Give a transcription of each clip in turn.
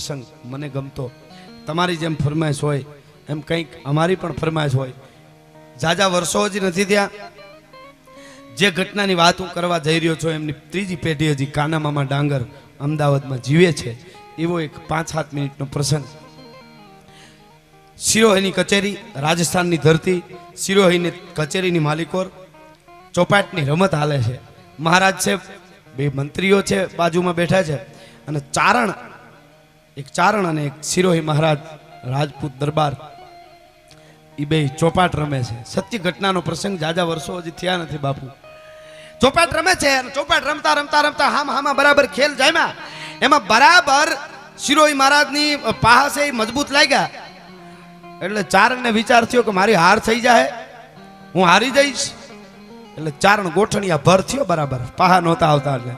પ્રસંગ મને ગમતો. તમારી જેમ ફરમાઈશ હોય, એમ કંઈક અમારી પણ ફરમાઈશ હોય. જાજા વર્ષો હજી નથી થયા. જે ઘટનાની વાત હું કરવા જઈ રહ્યો છું, એમની ત્રીજી પેઢી હજી કાનામામા ડાંગર અમદાવાદમાં જીવે છે. એવો એક પાંચ સાત મિનિટનો પ્રસંગ. સિરોહીની કચેરી, રાજસ્થાનની ધરતી સિરોહીની કચેરીની માલિકોર, ચોપાટની રમત હાલે છે. મહારાજ છે, બે મંત્રીઓ છે બાજુમાં બેઠા છે. અને ચારણ એક ચારણ અને એક સિરોહી મહારાજ રાજપૂત દરબાર એ બે ચોપાટ રમે છે. સત્ય ઘટનાનો પ્રસંગ જાજા વર્ષો હજી થયા નથી બાપુ. ચોપાટ રમે છે ચોપાટ રમતા રમતા રમતા હામ હામાં બરાબર ખેલ જામ્યા. એમાં બરાબર શિરોઈ મહારાજની પાહા છે એ મજબૂત લાગ્યા. એટલે ચારણને વિચાર થયો કે મારી હાર થઈ જાય હું હારી જઈશ. એટલે ચારણ ગોઠણિયા ભર થયો બરાબર. પાહા નહોતા આવતા એટલે.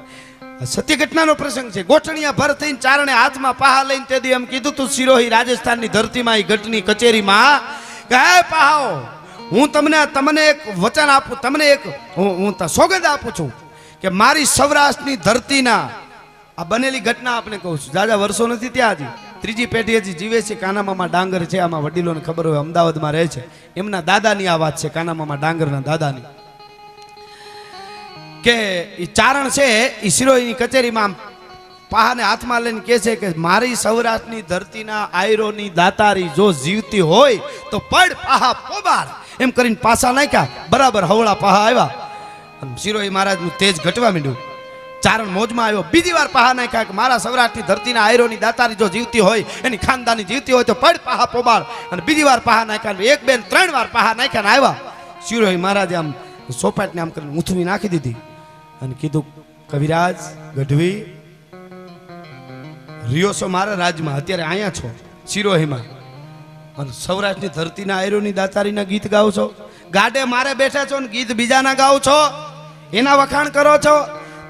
સત્ય ઘટનાનો પ્રસંગ છે. ગોઠણિયા ભર થઈને ચારણે હાથમાં પાહા લઈને તે દી એમ કીધું તું સિરોહી રાજસ્થાનની ધરતીમાં એ ઘટની કચેરીમાં કહે પાહાઓ, હું તમને તમને એક વચન આપું, તમને એક હું હું સોગંદ આપું છું કે મારી સૌરાષ્ટ્રની ધરતીના આ બનેલી ઘટના આપણે કહું છું. દાદા વર્ષો નથી ત્યાં હજી. ત્રીજી પેઢી હજી જીવે છે, કાનામામાં ડાંગર છે, આમાં વડીલોને ખબર હોય, અમદાવાદમાં રહે છે. એમના દાદાની આ વાત છે, કાનામામાં ડાંગરના દાદાની. કે એ ચારણ છે એ સિરોહીની કચેરીમાં પાહાને હાથમાં લઈને કહે છે કે મારી સૌરાષ્ટ્રની ધરતીના આયરોની દાતારી જો જીવતી હોય તો પડ પાહા પોબાડ એમ કરીને પાસા નાખ્યા. બરાબર હવળા પાહા આવ્યા. શિરોહી મહારાજનું તેજ ઘટવા માંડ્યું. ચારણ મોજમાં આવ્યો. બીજી વાર પાહા નાખ્યા કે મારા સૌરાષ્ટ્રની ધરતીના આયરોની દાતારી જો જીવતી હોય, એની ખાનદાની જીવતી હોય તો પડ પાહા પોબાડ અને બીજી વાર પાહા નાખ્યા એક બેન ત્રણ વાર પાહા નાખ્યા આવ્યા. શિરોહી મહારાજે આમ સોપાટને આમ કરીને ઊંથવી નાખી દીધી. અને કીધું, કવિરાજ, ગઢવી રિયો છો મારા રાજમાં? અત્યારે અહીંયા છો સિરોહીમાં અને સૌરાષ્ટ્રની ધરતીના આયરોની દાતારીના ગીત ગાઓ છો. ગાડે મારે બેઠા છો ને ગીત બીજાના ગાઓ છો. એના વખાણ કરો છો.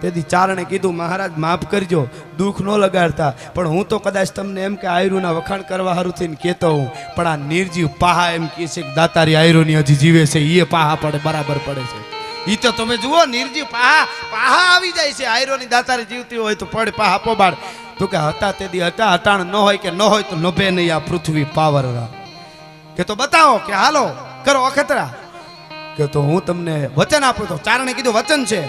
તેથી ચારણે કીધું, મહારાજ, માફ કરજો, દુઃખ ન લગાડતા. પણ હું તો કદાચ તમને એમ કે આયરુના વખાણ કરવા હારું થઈને કહેતો હું પણ આ નિર્જીવ પાહા એમ કહે છે દાતારી આયરુની હજી જીવે છે એ પાહા પડે, બરાબર પડે છે. ઈ તો તમે જુઓ, નિર્જીવ પાહા પાહા આવી જાય છે. આયરોની દાતારી જીવતી હોય તો પડ પાહા પોબાડ. તો કે હતા તે દી હતા હટાણ ન હોય કે ન હોય તો નભે નહીં આ પૃથ્વી પાવર કે તો બતાવો કે હાલો, કરો અખતરા. કે તો હું તમને વચન આપું તો ચારણે કીધું વચન છે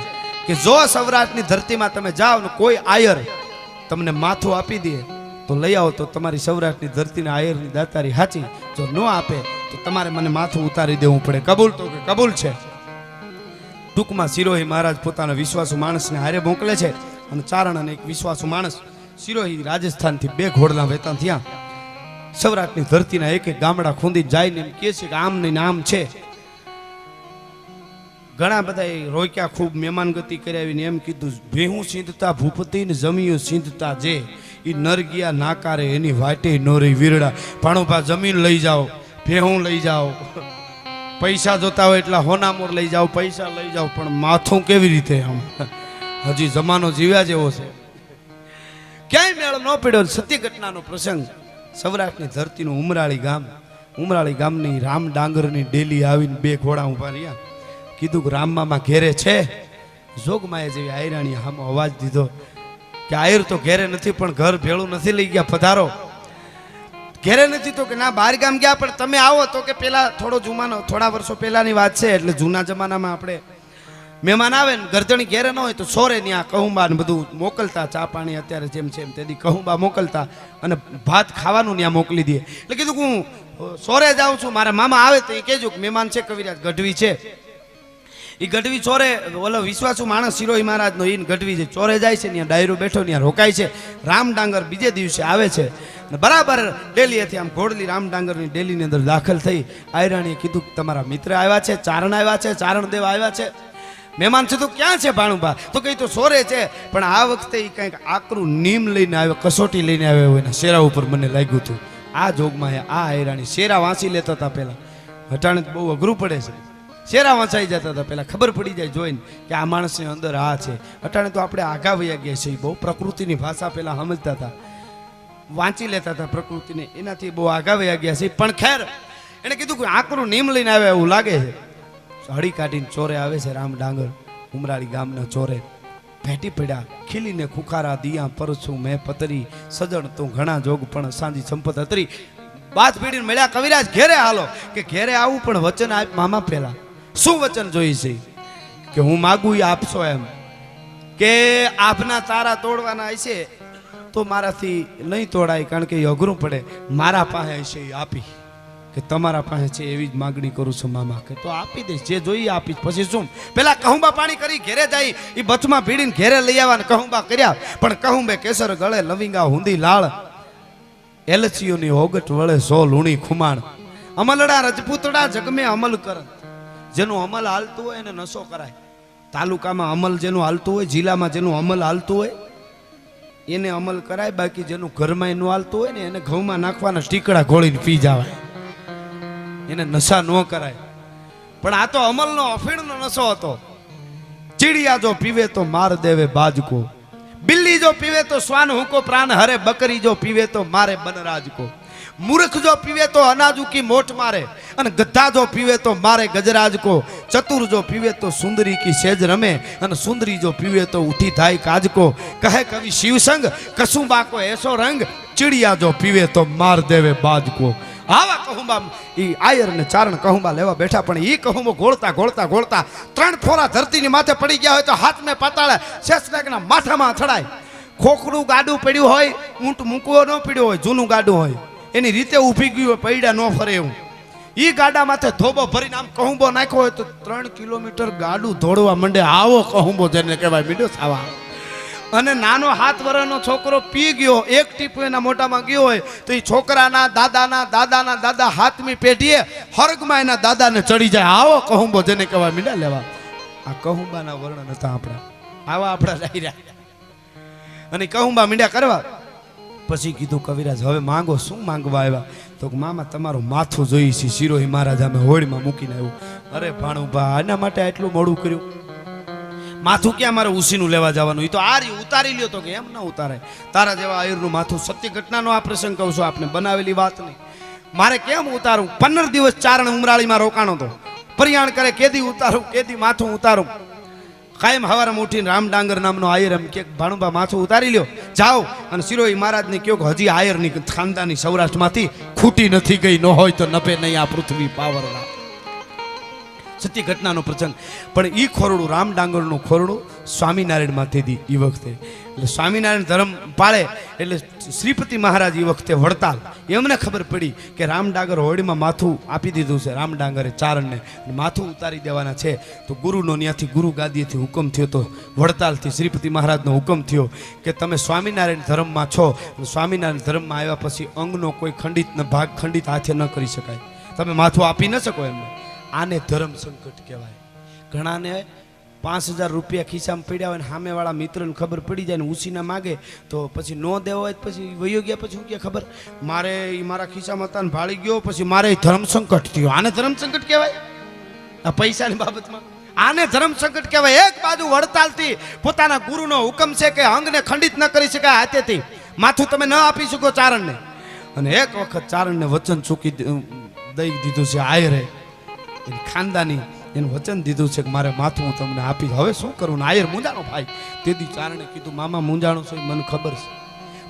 કે જો સૌરાષ્ટ્રની ધરતીમાં તમે જાઓ ને કોઈ આયર તમને માથું આપી દે, તો લઈ આવો તો તમારી સૌરાષ્ટ્રની ધરતીને આયરની દાતારી હાચી. જો ન આપે તો તમારે મને માથું ઉતારી દેવું પડે. કબૂલ તો કે કબૂલ છે. ટૂંકમાં સિરોહી મહારાજ પોતાના વિશ્વાસુ માણસને હારે મોકલે છે અને ચારણ અને એક વિશ્વાસુ માણસ સિરોહી રાજસ્થાનથી બે ઘોડલા વેતા થયા. સૌરાષ્ટ્રની ધરતીના એક એક ગામડા ખૂંદી જાય ને એમ કહે છે કે આમ ને આમ છે. ઘણા બધા રોક્યા, ખૂબ મહેમાનગતિ કરાવીને એમ કીધું, ભેહું સિંધતા ભૂપતિ ને જમીયું સિંધતા જે. એ નરગિયા નાકારે એની વાટે નો રહી વીરડા ભાણુભા, જમીન લઈ જાઓ, ભેહું લઈ જાઓ. પૈસા જોતા હોય એટલા હોનામોર લઈ જાઓ, પૈસા લઈ જાઓ, પણ માથું કેવી રીતે આમ? હજી જમાનો જીવ્યા જેવો છે. ક્યાંય મેળ ન પડ્યો સત્ય ઘટનાનો પ્રસંગ. સૌરાષ્ટ્રની ધરતીનું ઉમરાળી ગામ, ઉમરાળી ગામની રામ ડાંગરની ડેલી આવીને બે ઘોડા ઊભા રહ્યા. કીધું કે રામમામા ઘેરે છે. જોગમાએ જેવી આયરાણી હામો અવાજ દીધો કે આયર તો ઘેરે નથી, પણ ઘર ભેળું નથી લઈ ગયા પધારો. ઘેરે નથી તો કે ના, બહાર ગામ ગયા, પણ તમે આવો તો કે પેલા થોડો જુમાનો, થોડા વર્ષો પહેલાની વાત છે, એટલે જૂના જમાનામાં આપણે મહેમાન આવે ને, ગરદણી ઘેરે ન હોય તો સોરે ત્યાં કહુંબા ને બધું મોકલતા, ચા પાણી અત્યારે જેમ છે એમ તેથી કહુંબા મોકલતા અને ભાત ખાવાનું ત્યાં મોકલી દે. એટલે કીધું હું સોરે જાઉં છું, મારા મામા આવે તો એ કહેજો કે મહેમાન છે, કવિરાજ ગઢવી છે. એ ગઢવી ચોરે, ઓલો વિશ્વાસુ માણસ સિરોહી મહારાજનો ઈન ગઢવી છે, ચોરે જાય છે, ત્યાં ડાયરો બેઠો, ત્યાં રોકાય છે. રામ ડાંગર બીજે દિવસે આવે છે. બરાબર ડેલીએથી આમ ઘોડલી રામ ડાંગરની ડેલીની અંદર દાખલ થઈ આયરાણીએ કીધું તમારા મિત્ર આવ્યા છે, ચારણ આવ્યા છે, ચારણ દેવ આવ્યા છે. મહેમાન છે તો ક્યાં છે ભાણુભા? તો કઈ તો સોરે છે. પણ આ વખતે એ કંઈક આકરું નીમ લઈને આવ્યો, કસોટી લઈને આવ્યો હોય ને, શેરા ઉપર મને લાગ્યું હતું. આ જોગમાં આ આયરાણી શેરા વાંચી લેતા હતા પહેલા. હટાણે બહુ અઘરું પડે છે. શેરા વંચાઈ જતા હતા પહેલાં. ખબર પડી જાય જોઈને કે આ માણસની અંદર આ છે. અટાણે તો આપણે આગા વયા ગયા છીએ. બહુ પ્રકૃતિની ભાષા પહેલાં સમજતા હતા. વાંચી લેતા હતા પ્રકૃતિને. એનાથી બહુ આગા વયા ગયા છે. પણ ખેર, એણે કીધું કે આકરું નીમ લઈને આવે એવું લાગે છે. હળી કાઢીને ચોરે આવે છે રામ ડાંગર, ઉમરાળી ગામના ચોરે. ભેટી પડ્યા, ખીલીને ખુખારા દિયા પરછું મેં પતરી, સજણ તું ઘણા જોગ, પણ સાંજી સંપત હતરી બાત પીડીને મળ્યા, કવિરાજ, ઘેરે હાલો. કે ઘેરે આવું પણ વચન આપ મામા પહેલા. શું વચન જોઈ છે? કે હું માગું આપશો એમ. કે આપના તારા તોડવાના હશે. તો મારાથી નહીં તોડાય, કારણ કે એ અઘરું પડે. મારા પાસે છે એ આપી. કે તમારા પાસે છે એવી જ માગણી કરું છું મામા. કે તો આપી દઈશ, જે જોઈએ આપીશ પછી શું? પેલા કહુંબા પાણી કરી, ઘેરે જાય. એ બચમાં ભીડીને ઘેરે લઈ આવ્યા ને કહુંબા કર્યા. પણ કહુંબે કેસર ગળે, લવિંગા હુંદી લાળ. એલચીઓની ઓગટ વળે સો લૂણી ખુમાણ. અમલડા રજપૂતડા જગમે અમલ કર જેનું અમલ હાલતું હોય એને નશો કરાય. તાલુકામાં અમલ જેનું હાલતું હોય, જિલ્લામાં જેનું અમલ હાલતું હોય એને અમલ કરાય, બાકી જેનું ઘરમાં એનું હાલતું હોય ને એને ઘઉંમાં નાખવાના ટીકડા ઘોળીને પી જવાય. એને નશા ન કરાય. પણ આ તો અમલનો અફીણનો નશો હતો. ચીડિયા જો પીવે તો માર દેવે બાજકો. બિલ્લી જો પીવે તો શ્વાન હુંકો પ્રાણ હરે, બકરી જો પીવે તો મારે બનરાજ કો મૂર્ખ જો પીવે તો અનાજુ કી મોટ મારે અને ગધા જો પીવે તો મારે ગજરાજ કો ચતુર જો પીવે તો સુંદરી કી સેજ રમે અને સુંદરી જો પીવે તો ઉઠી થાય કાજકો કહે કવિ શિવસંગ કસુંબા કો એસો રંગ ચીડિયા જો પીવે તો માર દેવે બાજકો આવા કહુંબા ઈ આયર ને ચારણ કહુંબા લેવા બેઠા પણ ઈ કહુંબો ગોળતા ગોળતા ગોળતા ત્રણ ફોરા ધરતીની માથે પડી ગયા હોય તો હાથને પાતાળે શેષનાગના માથામાં અથડાય. ખોખડું ગાડું પડ્યું હોય, ઊંટ મૂકવો ન પડ્યો હોય, જૂનું ગાડું હોય. એની રીતે ઊભી ગયું હોય, પૈડા ન ફરે એવું. ઈ ગાડા માથે ધોબો ભરીને આમ કહુંબો નાખ્યો હોય તો ત્રણ કિલોમીટર ગાડું ધોડવા માંડે, આવો કહુંબો જેને કહેવાય, મીડો સાવા. અને નાનો હાથ વરનો છોકરો પી ગયો, એક ટીપું એના મોટામાં ગયો હોય, તો એ છોકરાના, દાદાના દાદાના, દાદા હાથમી પેઢીએ હર્ગમાં એના દાદાને ચડી જાય. આવો કહુંબો જેને કહેવાય, મીડા લેવા. આ કહુંબાના વર્ણન હતા આપણા. આવા આપણા રહ્યા. અને કહુંબા મીંડા કરવા. પછી કીધું, કવિરાજ, હવે માંગો, શું માંગવા આવ્યા? તો મામા, તમારું માથું જોઈ છે, શિરોહી મહારાજ અમે હોળીમાં મૂકીને આવ્યું. અરે ભાણુભા, આના માટે આટલું મોડું કર્યું? માથું ક્યાં મારે ઉસીનું લેવા જવાનું? એ તો આ રહ્યું ઉતારી લ્યો તો કે એમ ના ઉતારે તારા જેવા આયુરનું માથું સત્ય ઘટનાનો આ પ્રસંગ કહું છું, આપને બનાવેલી વાત નહીં. મારે કેમ ઉતારું પંદર દિવસ ચારણ ઉમરાળીમાં રોકાણો તો. પરિયાણ કરે, કેદી ઉતારું, કેદી માથું ઉતારું. કાયમ હવારમાં ઉઠીને રામ ડાંગર નામનો આયર એમ કે ભાણુબા માથું ઉતારી લ્યો. જાઓ અને સિરોઈ મહારાજને કહો કે હજી આયરની ખાનદાની સૌરાષ્ટ્રમાંથી ખૂટી નથી ગઈ, ન હોય તો નભે નહીં આ પૃથ્વી પાવરના. સત્ય ઘટનાનો પ્રસંગ. પણ એ ખોરડું રામ ડાંગરનું ખોરડું સ્વામિનારાયણમાં દીધી એ વખતે. એટલે સ્વામિનારાયણ ધર્મ પાળે એટલે શ્રીપતિ મહારાજ એ વખતે વડતાલ. એમને ખબર પડી કે રામડાંગર હોળીમાં માથું આપી દીધું છે. રામ ડાંગરે ચારણને માથું ઉતારી દેવાના છે. તો ગુરુનો ત્યાંથી ગુરુ ગાદીએથી હુકમ થયો તો વડતાલથી શ્રીપતિ મહારાજનો હુકમ થયો કે તમે સ્વામિનારાયણ ધર્મમાં છો. સ્વામિનારાયણ ધર્મમાં આવ્યા પછી અંગનો કોઈ ખંડિત ભાગ ખંડિત હાથે ન કરી શકાય. તમે માથું આપી ન શકો એમને. આને ધર્મ સંકટ કહેવાય. ઘણાને પાંચ હજાર રૂપિયા ખિસ્સામાં પડ્યા હોય સામેવાળા મિત્રને ખબર પડી જાય ને ઉસીના માગે, તો પછી ન દેવો હોય પછી વયો ગયા પછી શું કે ખબર? મારે એ મારા ખિસ્સામાં હતા ને ભાળી ગયો, પછી મારે ધર્મ સંકટ થયો. આને ધર્મ સંકટ કહેવાય? આ પૈસાની બાબતમાં. આને ધર્મ સંકટ કહેવાય. એક બાજુ વડતાલથી પોતાના ગુરુનો હુકમ છે કે અંગને ખંડિત ન કરી શકાય હાથેથી. માથું તમે ન આપી શકો ચારણને. અને એક વખત ચારણને વચન ચૂકી દઈ દીધું છે આયરે. ખાનદાની એનું વચન દીધું છે કે મારે માથું હું તમને આપી હવે શું કરું? ને આયર મૂંઝાણો ભાઈ. તેથી ચારણે કીધું, મામા, મૂંઝાણો છો મને ખબર છે.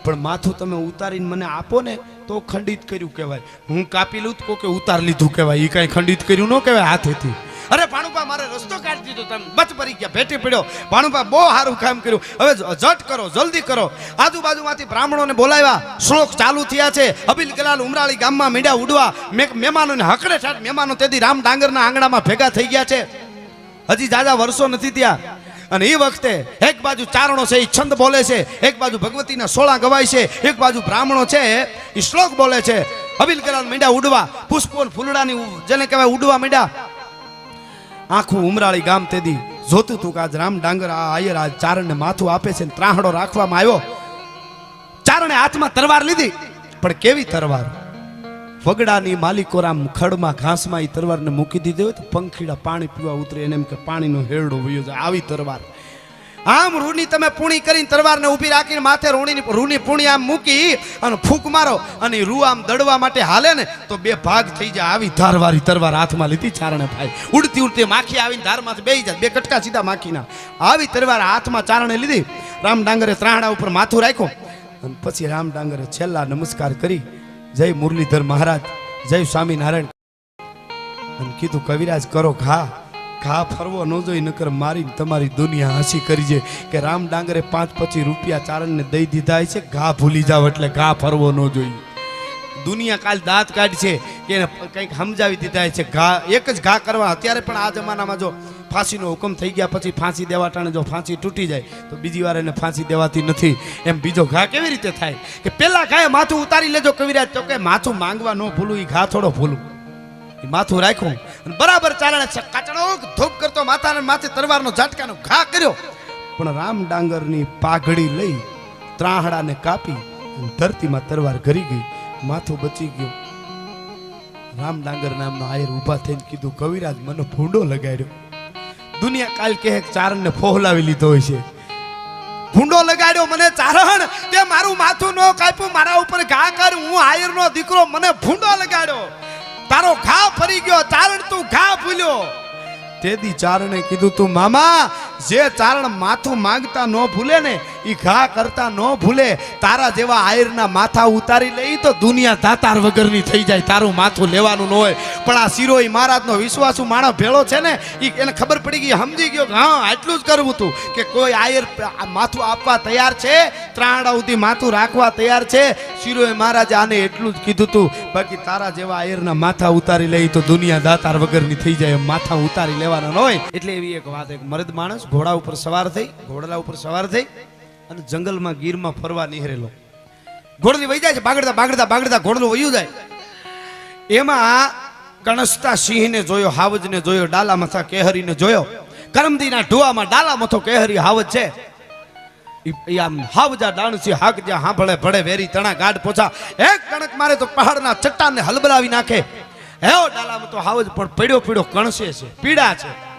પણ માથું તમે ઉતારીને મને આપો ને, તો ખંડિત કર્યું કહેવાય. હું કાપી લઉં તો કે ઉતાર લીધું કહેવાય. એ કાંઈ ખંડિત કર્યું ન કહેવાય હાથેથી. અરે ભાણુભા મારે રસ્તો કાઢી દીધો તમે. બચ પડી ગયા, ભેટી પડ્યો. ભાણુભા બહુ સારું કામ કર્યું. હવે જટ કરો, જલ્દી કરો. આજુબાજુમાંથી બ્રાહ્મણોને બોલાવ્યા. શ્લોક ચાલુ થયા છે. અબિલ કલાલ ઉમરાળી ગામમાં મીડા ઉડવા મહેમાનોને હકડે ઠાટ મહેમાનો તેથી રામ ડાંગરના આંગણામાં ભેગા થઈ ગયા છે. હજી જાજા વર્ષો નથી ત્યાં અને એ વખતે એક બાજુ ચારણો છે એ છંદ બોલે છે. એક બાજુ ભગવતીના સોળા ગવાય છે. એક બાજુ બ્રાહ્મણો છે. એ શ્લોક બોલે છે. અબિલ કલાલ મીંડા ઉડવા. પુષ્પો ફૂલડાની જેને કહેવાય ઉડવા મીંડા. આખું ઉમરાળી ગામ તેદી જોતું તું આજ રામ ડાંગર આ આયર, આ ચારણને માથું આપે છે ને ત્રાહડો રાખવામાં આવ્યો. ચારણે હાથમાં તરવાર લીધી, પણ કેવી તરવાર? વગડાની માલિકો રામ ખડમાં, ઘાસમાં એ તરવારને મૂકી દીધી હોય તો પંખીડા પાણી પીવા ઉતરે એને એમ કે પાણીનો હેરડો વયો જાય. આવી તરવાર. આમ રૂની તમે પૂણી કરીને તરવારને ઊભી રાખીને માથે રૂણી રૂની પૂણી આમ મૂકી અને ફૂંક મારો અને રૂ આમ દડવા માટે હાલે ને તો બે ભાગ થઈ જાય. આવી ધારવારી તરવાર હાથમાં લીધી, ચારણે ભાઈ. ઉડતી ઉડતી માખી આવીને ધારમાંથી બેસી જાય. બે કટકા સીધા માખીના. આવી તરવાર હાથમાં ચારણે લીધી. રામ ડાંગરે ત્રાહડા ઉપર માથું રાખ્યું. અને પછી રામ ડાંગરે છેલ્લા નમસ્કાર કરી. જય મુરલીધર મહારાજ, જય સ્વામિનારાયણ. અને કીધું, કવિરાજ કરો ઘા. ઘા ફરવો ન જોઈ નકર મારી તમારી દુનિયા હાસી કરી છે કે રામ ડાંગરે પાંચ પચીસ રૂપિયા ચારણને દઈ દીધા છે ઘા ભૂલી જાવ એટલે ઘા ફરવો ન જોઈએ. દુનિયા કાલ દાંત કાઢશે કે એને કંઈક સમજાવી દીધા છે, ઘા એક જ ઘા કરવા અત્યારે પણ આ જમાનામાં જો ફાંસીનો હુકમ થઈ ગયા પછી ફાંસી દેવા ટાણે જો ફાંસી તૂટી જાય, તો બીજી વાર એને ફાંસી દેવાતી નથી. એમ બીજો ઘા કેવી રીતે થાય? કે પેલા ઘાએ માથું ઉતારી લેજો કવિરાજ તો કે માથું માંગવા ન ભૂલું એ ઘા થોડો ભૂલું. એ માથું રાખ્યું બરાબર ચાલણે કાચડો ધૂપ કરતો માથાને માથે તરવારનો ઝાટકાનો ઘા કર્યો. પણ રામ ડાંગરની પાઘડી લઈ ત્રાહડાને કાપી ધરતીમાં તરવાર ઘરી ગઈ. માથું બચી ગયું. રામ ડાંગર નામનો આયર ઊભા થઈને કીધું, કવિરાજ, મને ભૂંડો લગાડ્યો. દુનિયા કાલ કહે ચારણને ફોહલાવી લીધો હોય છે. ભૂંડો લગાડ્યો મને, ચારણ? તે મારું માથું ન કાપ્યું. મારા ઉપર ઘા કર. હું આયરનો દીકરો, મને ભૂંડો લગાડ્યો. તારો ઘા ફરી ગયો, ચારણ તું ઘા ભૂલ્યો. તેથી ચારણે કીધું તું, મામા, જે ચારણ માથું માંગતા ન ભૂલે ને ઈ ઘા કરતા ન ભૂલે. તારા જેવા આયરના માથા ઉતારી લઈ તો દુનિયા દાતાર વગરની થઈ જાય, તારું માથું લેવાનું ન હોય. પણ આ સિરોઈ મહારાજનો વિશ્વાસુ માણસ ભેળો છે ને, ઈ એને ખબર પડી ગઈ, સમજી ગયો કે હા, આટલું જ કરવું હતું કે કોઈ આયર માથું આપવા તૈયાર છે, ત્રાણા સુધી માથું રાખવા તૈયાર છે. સિરોઈ મહારાજે આને એટલું જ કીધું હતું બાકી તારા જેવા આયરના માથા ઉતારી લઈ તો દુનિયા દાતાર વગરની થઈ જાય માથા ઉતારી લેવાના ન હોય. એટલે એવી એક વાત, એક મર્દ માણસ ઘોડા ઉપર સવાર થઈ ઘોડા ઉપર સવાર થઈ અને જંગલમાં ગીરમાં ફરવા નીહરેલો. ઘોડલી વહી જાય છે, બાગડતા બાગડતા બાગડતા ઘોડલું વયું જાય. એમાં કણસતા સિંહને જોયો, હાવજને જોયો, ડાલા મથા કેહરીને જોયો. કરમદીના ઢુવામાં ડાલા મથો કેહરી હાવજ છે. આમ હાવજા ડાણસી હાક જ્યાં હાંભળે, ભળે, વેરી, તણા, ગાઢ પોછા. એક કણક, મારે તો પહાડના ચટ્ટાનને હલબલાવી નાખે. હેઓ ડાલા મથો, હાવજ પણ પડ્યો, પીડ્યો કણસે છે, પીડા છે.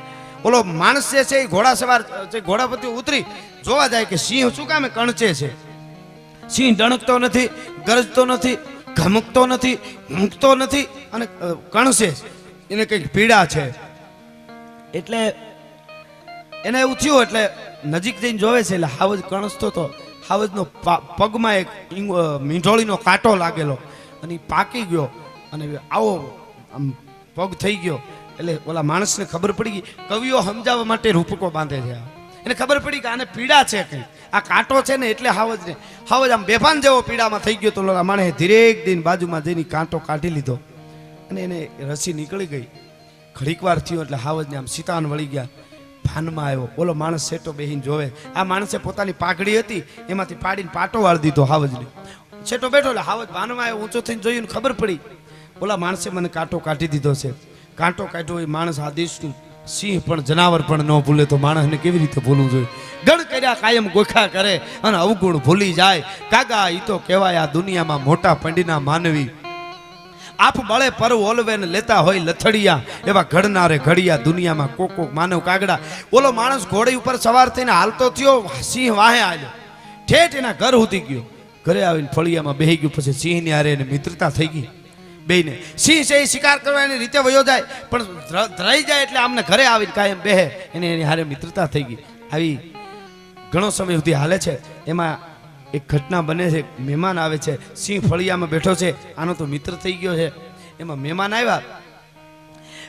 ઓલો માણસ જે છે એ ઘોડા સવાર, જે ઘોડા પરથી ઉતરી, જોવા જાય કે સિંહ શું કામે કણચે છે? સિંહ ડણકતો નથી, ગરજતો નથી, ઘમકતો નથી, મૂકતો નથી અને કણસે એને કંઈક પીડા છે. એટલે એને એવું થયું, એટલે નજીક જઈને જોવે છે, એટલે હાવજ કણસતો તો, હાવજનો પગમાં એક મીંઢોળીનો કાંટો લાગેલો અને પાકી ગયો અને આવો, આમ પગ થઈ ગયો. એટલે ઓલા માણસને ખબર પડી ગઈ, કવિઓ સમજાવવા માટે રૂપકો બાંધે છે એને ખબર પડી કે આને પીડા છે કંઈ. આ કાંટો છે ને એટલે હાવજ ને હાવજ આમ બેભાન જેવો પીડામાં થઈ ગયો તો ઓલા માણસે ધીરેક દિન બાજુમાં જઈને કાંટો કાઢી લીધો. અને એને રસી નીકળી ગઈ. ઘડીક વાર થયો એટલે હાવજને આમ સીતાન વળી ગયા. ભાનમાં આવ્યો. ઓલો માણસ સેટો બેહીને જોવે. આ માણસે પોતાની પાઘડી હતી, એમાંથી પાડીને પાટો વાળી દીધો હાવજને છેટો બેઠો એટલે હાવજ ભાનમાં આવ્યો, ઊંચો થઈને જોયું ખબર પડી. ઓલા માણસે મને કાંટો કાઢી દીધો છે. કાંટો કાઢ્યો એ માણસ આ દેશનું સિંહ પણ, જનાવર પણ ન ભૂલે તો માણસને કેવી રીતે ભૂલવું જોઈએ? ગણ કર્યા કાયમ ગોખા કરે અને અવગુણ ભૂલી જાય. કાગા એ તો કહેવાય આ દુનિયામાં મોટા પંડીના માનવી. આપ બળે પર ઓલવે લેતા હોય લથડિયા, એવા ઘડનારે ઘડિયા દુનિયામાં કોક કોક માનવ કાગડા. ઓલો માણસ ઘોડી ઉપર સવાર થઈને હાલતો થયો, સિંહ વાહે આવ્યો ઠેઠ એના ઘર સુધી ગયો. ઘરે આવીને ફળિયામાં બેહી ગયું, પછી સિંહની એને મિત્રતા થઈ ગઈ. બેયને સિંહ છે એ શિકાર કરવા એની રીતે વયો જાય, પણ ધ્ર- ધરાઈ જાય એટલે આમને ઘરે આવીને કાયમ બેહે. એને એની હારે મિત્રતા થઈ ગઈ. આવી ઘણો સમય સુધી હાલે છે. એમાં એક ઘટના બને છે. મહેમાન આવે છે. સિંહ ફળિયામાં બેઠો છે. આનો તો મિત્ર થઈ ગયો છે. એમાં મહેમાન આવ્યા.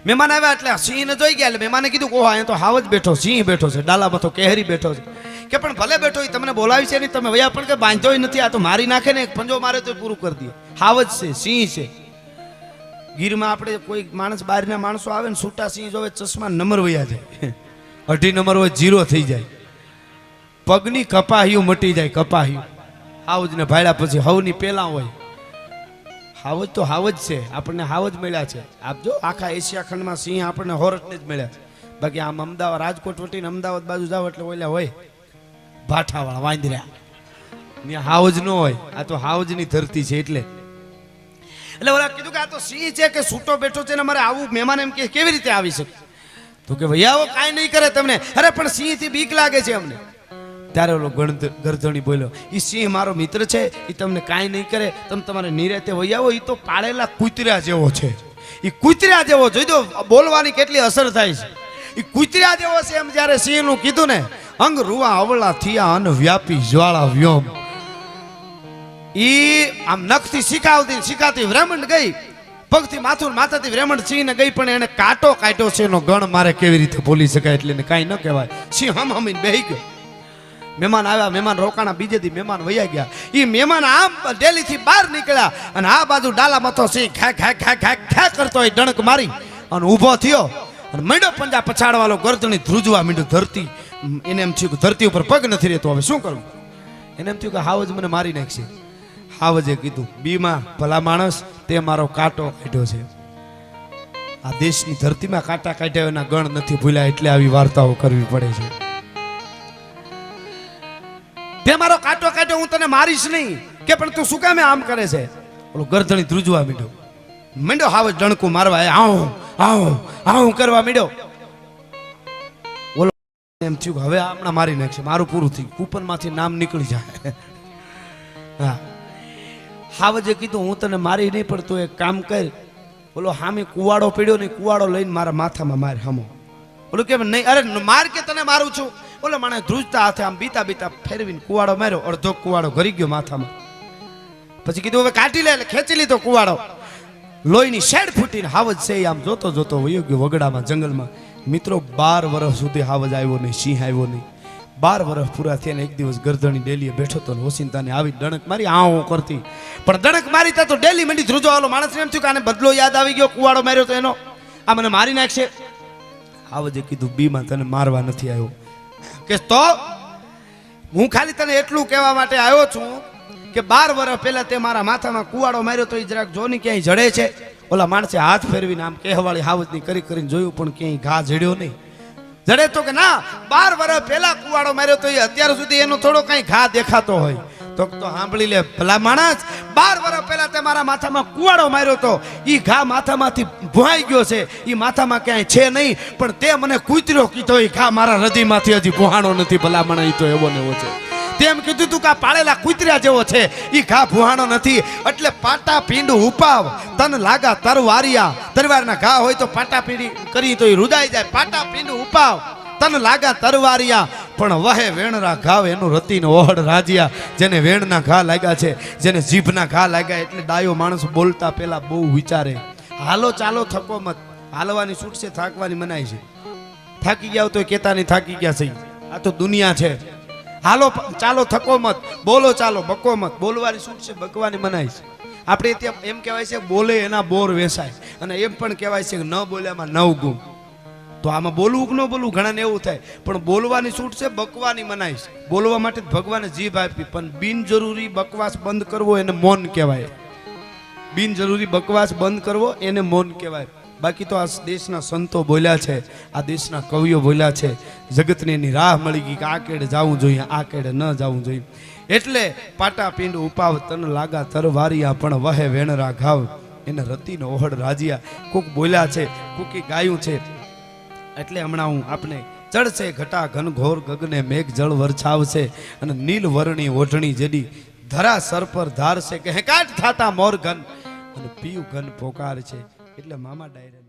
મહેમાન આવ્યા એટલે સિંહને જોઈ ગયા. એટલે મહેમાને કીધું ઓહો, અહીંયા તો હાવ જ બેઠો, સિંહ બેઠો છે. ડાલામાં તો કેહરી બેઠો છે. કે પણ ભલે બેઠો એ તમને બોલાવી છે નહીં, તમે વયા પણ કે બાંધ્યો નથી. આ તો મારી નાખે ને એક પંજો મારે તો પૂરું કરી દે. હાવ જ છે. સિંહ છે. ગીરમાં આપણે કોઈ માણસ બહારના માણસો આવે ને છૂટા સિંહ જોવે ચશ્મા નંબર વયા જાય. અઢી નંબર હોય, જીરો થઈ જાય. પગની કપાહ્યું મટી જાય કપાહ્યું હાવજ ને ભાડ્યા પછી હવની પેલા હોય. હાવજ તો હાવજ છે, આપણને હાવજ મળ્યા છે. આપ જો, આખા એશિયા ખંડમાં સિંહ આપણને હોરટને જ મળ્યા છે. બાકી આમ અમદાવાદ, રાજકોટ વટીને અમદાવાદ બાજુ જાવ એટલે ઓલા હોય. ભાઠાવાળા વાંદર્યા ત્યાં હાવજ ન હોય, આ તો હાવજની ધરતી છે એટલે. એટલે ઓલા કીધું કે આ તો સિંહ છે કે સૂટો બેઠો છે ને મારે આવું મહેમાન એમ કે કેવી રીતે આવી શકે? તો કે આવો, કાંઈ નહીં કરે તમને. અરે, પણ સિંહથી બીક લાગે છે અમને. ત્યારે ઓલો ગરધણી બોલ્યો એ સિંહ મારો મિત્ર છે એ તમને કાંઈ નહીં કરે. તમે તમારે નિરાતે વૈયાવો એ તો પાળેલા કૂતર્યા જેવો છે. એ કૂતર્યા જેવો, જોઈ દો, બોલવાની કેટલી અસર થાય છે. એ કૂતર્યા જેવો છે એમ જ્યારે સિંહનું કીધું ને, અંગ રૂવા અવળા થયા અન વ્યાપી જ્વાળા વ્યોમ. ઈ આમ નખથી શીખાવતી શીખાતી વ્રેમંડ ગઈ. પગથી માથું માથાથી વ્રેમંડ સિંહને ગઈ, પણ એને કાંટો કાઢ્યો છે એનો ગણ મારે કેવી રીતે ભૂલી શકાય એટલે કાંઈ ન કહેવાય. સિંહ હમ હમીને બેહી ગયો. મહેમાન આવ્યા, મહેમાન રોકાણા બીજે દી મહેમાન વયા ગયા. એ મહેમાન આમ ડેલીથી બહાર નીકળ્યા અને આ બાજુ ડાલા મથો સિંહ ખે ખે ખે ખે ખે કરતો હોય ડણક મારી અને ઊભો થયો. અને મંડો પંજા પછાડવાલો ગરદણી ધ્રુજવા મીંડું ધરતી. એને એમ થયું કે ધરતી ઉપર પગ નથી રહેતો, હવે શું કરવું એને એમ થયું કે હાવજ મને મારી નાખશે. હાવજે કીધું, બીમાં ભલા માણસ, તે મારો કાંટો કાઢ્યો છે. આ દેશની ધરતીમાં કાંટા કાઢ્યા એના ગણ નથી ભૂલ્યા, એટલે આવી વાર્તાઓ કરવી પડે છે. તે મારો કાંટો કાઢ્યો, હું તને મારીશ નહીં. કે પણ તું શું કામે આમ કરે છે? ઓલો ગરધણી ધ્રુજવા મીડો મીડો હાવ ડણકું મારવા એ આવું આવું આવું કરવા મીડ્યો. ઓલો એમ થયું હવે હમણાં મારી નાખશે, મારું પૂરું થયું, કૂપનમાંથી નામ નીકળી જાય. હા. હાવજે કીધું, હું તને મારી નહીં, પણ તું એક કામ કર. ઓલો હામે કુવાડો પીડ્યો ને કુવાડો લઈને મારા માથામાં માર હમો. ઓલું કેમ નહીં, અરે, માર કે તને મારું છું? ઓલો માણે ધ્રુજતા હાથે આમ બીતા બીતા ફેરવીને કુવાડો માર્યો, અડધો કુવાડો ઘરી ગયો માથામાં. પછી કીધું, હવે કાઢી લે, એટલે ખેંચી લીધો કુવાડો. લોહીની શેડ ફૂટીને હાવજ છે આમ જોતો જોતો વયો ગયો વગડામાં, જંગલમાં. મિત્રો, બાર વર્ષ સુધી હાવજ આવ્યો નહીં, સિંહ આવ્યો નહીં. બાર વર્ષ પૂરા થયા એક દિવસ ગરદણી ડેલીએ બેઠો તો ઓસિંતાને આવી ડણક મારી આ હું કરતી. પણ ડણક મારી તા તો ડેલી મંડી ધ્રુજો આલો માણસ એમ થયું કે આને બદલો યાદ આવી ગયો, કુવાડો માર્યો તો એનો. આ મને મારી નાખશે. આવજે કીધું બીમાં તને મારવા નથી આવ્યો. કે તો? હું ખાલી તને એટલું કહેવા માટે આવ્યો છું કે બાર વર્ષ પહેલા તે મારા માથામાં કુવાડો માર્યો તો એ જરાક જો ને ક્યાંય જડે છે. ઓલા માણસે હાથ ફેરવીને આમ કહેવાળી હાવજની કરી કરીને જોયું પણ ક્યાંય ઘા જડ્યો નહીં. જડે તો કે ના, બાર વર્ષ પહેલા કુવાડો માર્યો તો એ અત્યાર સુધી એનો થોડો કઈ ઘા દેખાતો હોય. તો તો સાંભળી લે ભલા માણસ, બાર વર્ષ પહેલા તે મારા માથામાં કુવાડો માર્યો તો એ ઘા માથામાંથી ભોવાઈ ગયો છે. એ માથામાં ક્યાંય છે નહીં, પણ તે મને કૂતર્યો કીધો એ ઘા મારા હૃદયમાંથી હજી ભોહાણો નથી ભલા માણસ તો એવો ને એવો છે. તેમ કીધું તું કે પાળેલા કુતરા જેવો છે. એ ઘા ભુહાણો નથી. એટલે પાટા પીંડ ઉપાવ. તન લાગા તરવારિયા. તરવારના ઘા હોય તો પાટા પીડી કરી તો એ રૂદાઈ જાય. પાટા પીંડ ઉપાવ. તન લાગા તરવારિયા. પણ વહે વેણરા ઘાવ એનું રતિનો ઓહડ રાજ્યા. જેને વેણના ઘા લાગ્યા છે, જેને જીભના ઘા લાગ્યા એટલે ડાયો માણસ બોલતા પહેલા બહુ વિચારે. હાલો ચાલો થકો મત. હાલવાની છૂટ છે થાકવાની મનાય છે. થાકી ગયા તો કેતા નહીં થાકી ગયા છે. આ તો દુનિયા છે. હાલો, ચાલો, થકો મત. બોલો, ચાલો, બકો મત. બોલવાની છૂટ છે? બકવાની મનાય છે. આપણે ત્યાં એમ કહેવાય છે, બોલે એના બોર વેસાય. અને એમ પણ કહેવાય છે કે ન બોલ્યામાં નવ ગુમ તો આમાં બોલવું કે ન બોલવું ઘણાને એવું થાય. પણ બોલવાની છૂટ છે, બકવાની મનાય છે. બોલવા માટે ભગવાને જીભ આપી. પણ બિનજરૂરી બકવાસ બંધ કરવો એને મૌન કહેવાય. બિનજરૂરી બકવાસ બંધ કરવો એને મૌન કહેવાય. બાકી તો આ દેશના સંતો બોલ્યા છે, આ દેશના કવિઓ બોલ્યા છે, જગતને એની રાહ મળી ગઈ કે આ કેડે જવું જોઈએ, આ કેડે ન જવું જોઈએ. એટલે પાટા પિંડ ઉપાવ તન લાગા તરવારિયા પણ વહે વેણરા ઘાવ. એને રતીનો ઓહડ રાજ્યા. કોક બોલ્યા છે, કોકી ગાયું છે. એટલે હમણાં હું આપને ચડશે ઘટા ઘન ઘોર ગગને મેઘ જળ વરછાવશે અને નીલ વરણી ઓઢણી જેડી ધરા સર પર ધારશે કે હેકાટ થાતા મોર ઘન. અને પીયું ઘન પોકાર છે. એટલે મામા ડાયરાની